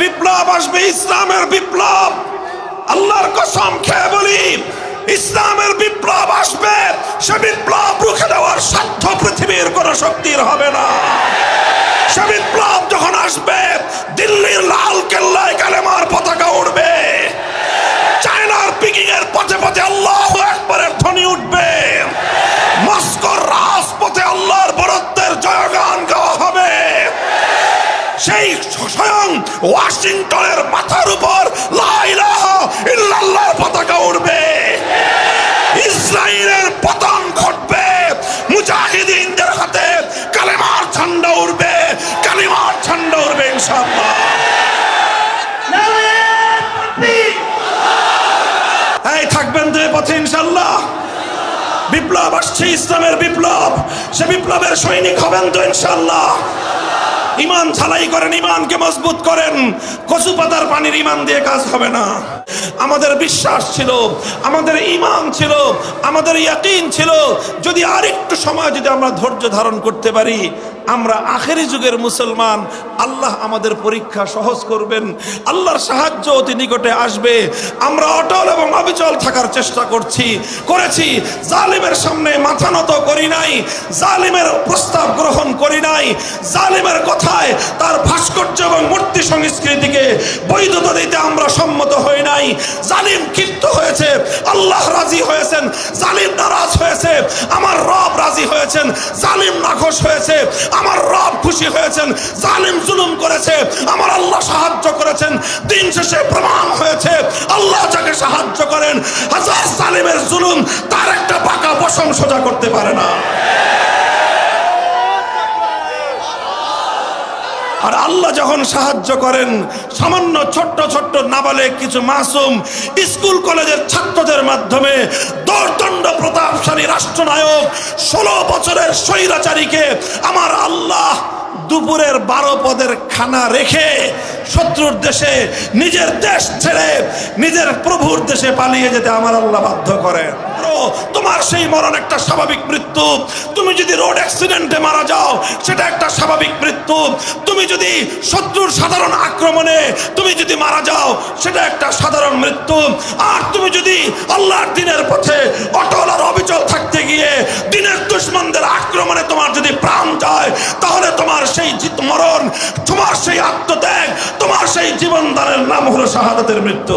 বিপ্লব আসবে, ইসলামের বিপ্লব। আল্লাহর কসম খেয়ে বলি, ইসলামের বিপ্লব আসবে, সে বিপ্লব রুখে দেওয়ার সাধ্য পৃথিবীর কোন শক্তির হবে না। সে বিপ্লব যখন আসবে, দিল্লির লাল কেল্লায় স্বয়ং ওয়াশিংটনের মাথার উপর ইল্লাল্লাহর পতাকা উঠবে ইসরায়েলের পতন ঘটবে। মুজাহিদিনদের হাতে কালেমার ঝান্ডা উঠবে কালিমার ঝান্ডা উঠবে থাকবেন ইনশাল্লাহ বিপ্লব আসছে, ইসলামের বিপ্লব। সে বিপ্লবের সৈনিক হবেন তো ইনশাল্লাহ ইমান ছালাই করেন, ইমানকে মজবুত করেন। কচু পাতার পানির ইমান দিয়ে কাজ হবে না। আমাদের বিশ্বাস ছিল, আমাদের ইমান ছিল, আমাদের ইয়াকিন ছিল। যদি আরেকটু সময় যদি আমরা ধৈর্য ধারণ করতে পারি আমরা আখেরি যুগের মুসলমান, আল্লাহ আমাদের পরীক্ষা সহজ করবেন। আল্লাহর সাহায্য অতি নিকটে আসবে। আমরা অটল এবং অবিচল থাকার চেষ্টা করছি, করেছি। জালিমের সামনে মাথা নত করি নাই, জালিমের প্রস্তাব গ্রহণ করি নাই। জালিমের কথায় তার ভাস্কর্য এবং মূর্তি সংস্কৃতিকে বৈধতা দিতে আমরা সম্মত হই নাই। জালিম ক্ষিপ্ত হয়েছে। আল্লাহ রাজি হয়েছেন, জালিম নারাজ হয়েছে, আমার রব রাজি হয়েছেন, জালিম নাখোশ হয়েছে, আমার রব খুশি হয়েছেন, জালিম জুলুম করেছে, আমার আল্লাহ সাহায্য করেছেন, দিন শেষে প্রমাণ হয়েছে, আল্লাহ যাকে সাহায্য করেন, হাজার জালিমের জুলুম তার একটা পাকা বসং সোজা করতে পারে না। আর আল্লাহ যখন সাহায্য করেন, সামান্য ছোট্ট ছোট্ট নাবালেক কিছু মাসুম স্কুল কলেজের ছাত্রদের মাধ্যমে দর্দণ্ড প্রতাপশালী রাষ্ট্রনায়ক ষোলো বছরের স্বৈরাচারীকে আমার আল্লাহ দুপুরের বারো পদের খানা রেখে শত্রুর দেশে নিজের দেশ ছেড়ে নিজের প্রভুর দেশে পালিয়ে যেতে আমার আল্লাহ বাধ্য করেন। ও, তোমার সেই মরণ একটা স্বাভাবিক মৃত্যু। তুমি যদি রোড অ্যাক্সিডেন্টে মারা যাও সেটা একটা স্বাভাবিক মৃত্যু। তুমি যদি শত্রুর সাধারণ আক্রমণে তুমি যদি মারা যাও সেটা একটা সাধারণ মৃত্যু। আর তুমি যদি আল্লাহর দিনের পথে অটল আর অবিচল থাকতে গিয়ে দিনের দুশ্মনদের আক্রমণে তোমার যদি প্রাণ যায় তাহলে তোমার সেই মরণ নাম হলো শাহাদাতের মৃত্যু।